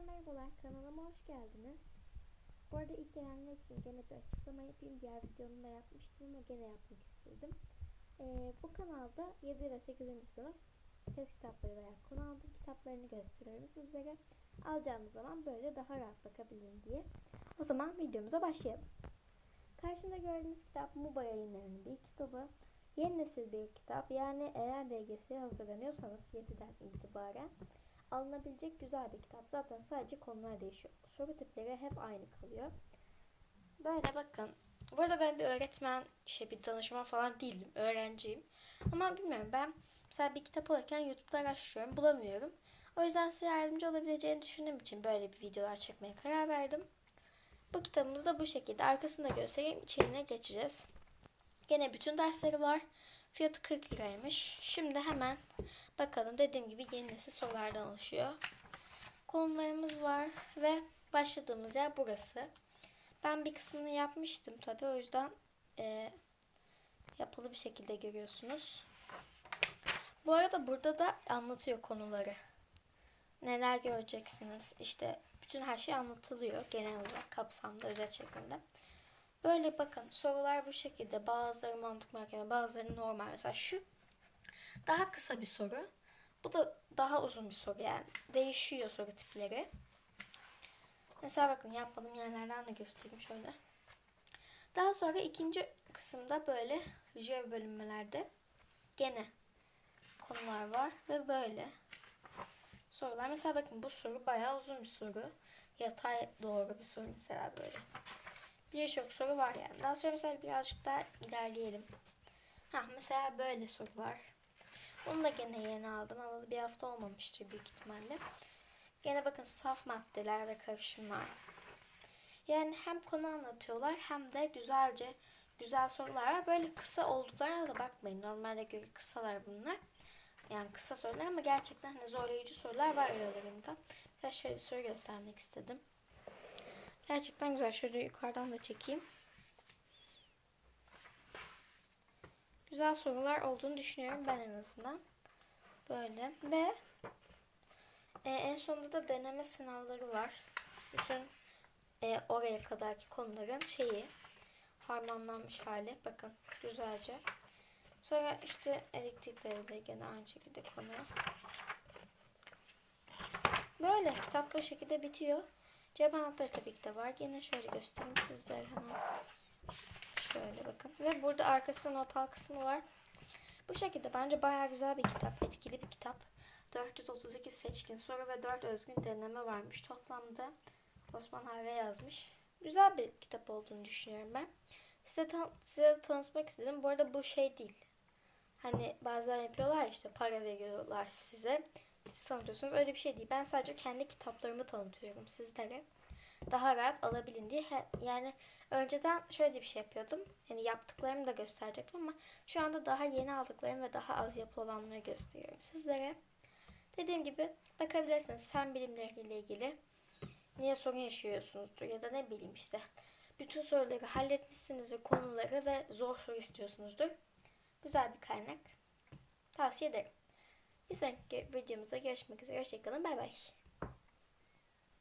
merhabalar kanalıma hoş geldiniz. Bu arada ilk gelenler için gene bir açıklama yapayım. Diğer videomda yapmıştım ama gene yapmak istedim. Ee, bu kanalda 7 ve 8. sınıf test kitapları veya konu aldığım kitaplarını gösteriyorum sizlere. Alacağınız zaman böyle daha rahat bakabilin diye. O zaman videomuza başlayalım. Karşımda gördüğünüz kitap MUBA yayınlarının bir kitabı. Yeni nesil bir kitap. Yani eğer DGS'ye hazırlanıyorsanız 7'den itibaren alınabilecek güzel bir kitap. Zaten sadece konular değişiyor. Soru tipleri hep aynı kalıyor. Böyle bakın. Bu arada ben bir öğretmen, şey bir danışman falan değildim. Öğrenciyim. Ama bilmiyorum ben mesela bir kitap alırken YouTube'da araştırıyorum. Bulamıyorum. O yüzden size yardımcı olabileceğini düşündüğüm için böyle bir videolar çekmeye karar verdim. Bu kitabımız da bu şekilde. Arkasını da göstereyim. İçeriğine geçeceğiz. Gene bütün dersleri var. Fiyatı 40 liraymış. Şimdi hemen bakalım. Dediğim gibi yeni nesil sorulardan oluşuyor. Konularımız var ve başladığımız yer burası. Ben bir kısmını yapmıştım tabi o yüzden e, yapılı bir şekilde görüyorsunuz. Bu arada burada da anlatıyor konuları. Neler göreceksiniz işte bütün her şey anlatılıyor genel olarak kapsamda özet şeklinde. Böyle bakın sorular bu şekilde. Bazıları mantık muhakeme, bazıları normal. Mesela şu daha kısa bir soru. Bu da daha uzun bir soru yani. Değişiyor soru tipleri. Mesela bakın yapmadığım yerlerden de göstereyim şöyle. Daha sonra ikinci kısımda böyle hücre bölünmelerde gene konular var ve böyle sorular. Mesela bakın bu soru bayağı uzun bir soru. Yatay doğru bir soru mesela böyle. Birçok soru var yani. Daha sonra mesela birazcık daha ilerleyelim. Ha mesela böyle sorular. Bunu da gene yeni aldım. Alalı bir hafta olmamıştır büyük ihtimalle. Gene bakın saf maddeler ve karışımlar. Yani hem konu anlatıyorlar hem de güzelce güzel sorular var. Böyle kısa olduklarına da bakmayın. Normalde göre kısalar bunlar. Yani kısa sorular ama gerçekten hani zorlayıcı sorular var aralarında. Size şöyle bir soru göstermek istedim. Gerçekten güzel. Şöyle yukarıdan da çekeyim. Güzel sorular olduğunu düşünüyorum ben en azından. Böyle ve e, en sonunda da deneme sınavları var. Bütün e, oraya kadarki konuların şeyi harmanlanmış hali. Bakın güzelce. Sonra işte elektrik devre gene aynı şekilde konu. Böyle kitap bu şekilde bitiyor. Cep anahtarı tabii ki de var. Yine şöyle göstereyim sizlere hemen. Şöyle bakın. Ve burada arkasında not al kısmı var. Bu şekilde bence bayağı güzel bir kitap. Etkili bir kitap. 432 seçkin soru ve 4 özgün deneme varmış. Toplamda Osman Harre yazmış. Güzel bir kitap olduğunu düşünüyorum ben. Size, tan size tanıtmak istedim. Bu arada bu şey değil. Hani bazen yapıyorlar işte para veriyorlar size. Siz tanıtıyorsunuz. Öyle bir şey değil. Ben sadece kendi kitaplarımı tanıtıyorum sizlere. Daha rahat alabilin diye. Yani önceden şöyle bir şey yapıyordum. Yani yaptıklarımı da gösterecektim ama şu anda daha yeni aldıklarım ve daha az yapı olanları gösteriyorum sizlere. Dediğim gibi bakabilirsiniz fen bilimleriyle ilgili. Niye sorun yaşıyorsunuzdur ya da ne bileyim işte. Bütün soruları halletmişsinizdir konuları ve zor soru istiyorsunuzdur. Güzel bir kaynak. Tavsiye ederim. Bir sonraki videomuzda görüşmek üzere. Hoşçakalın. Bay bay.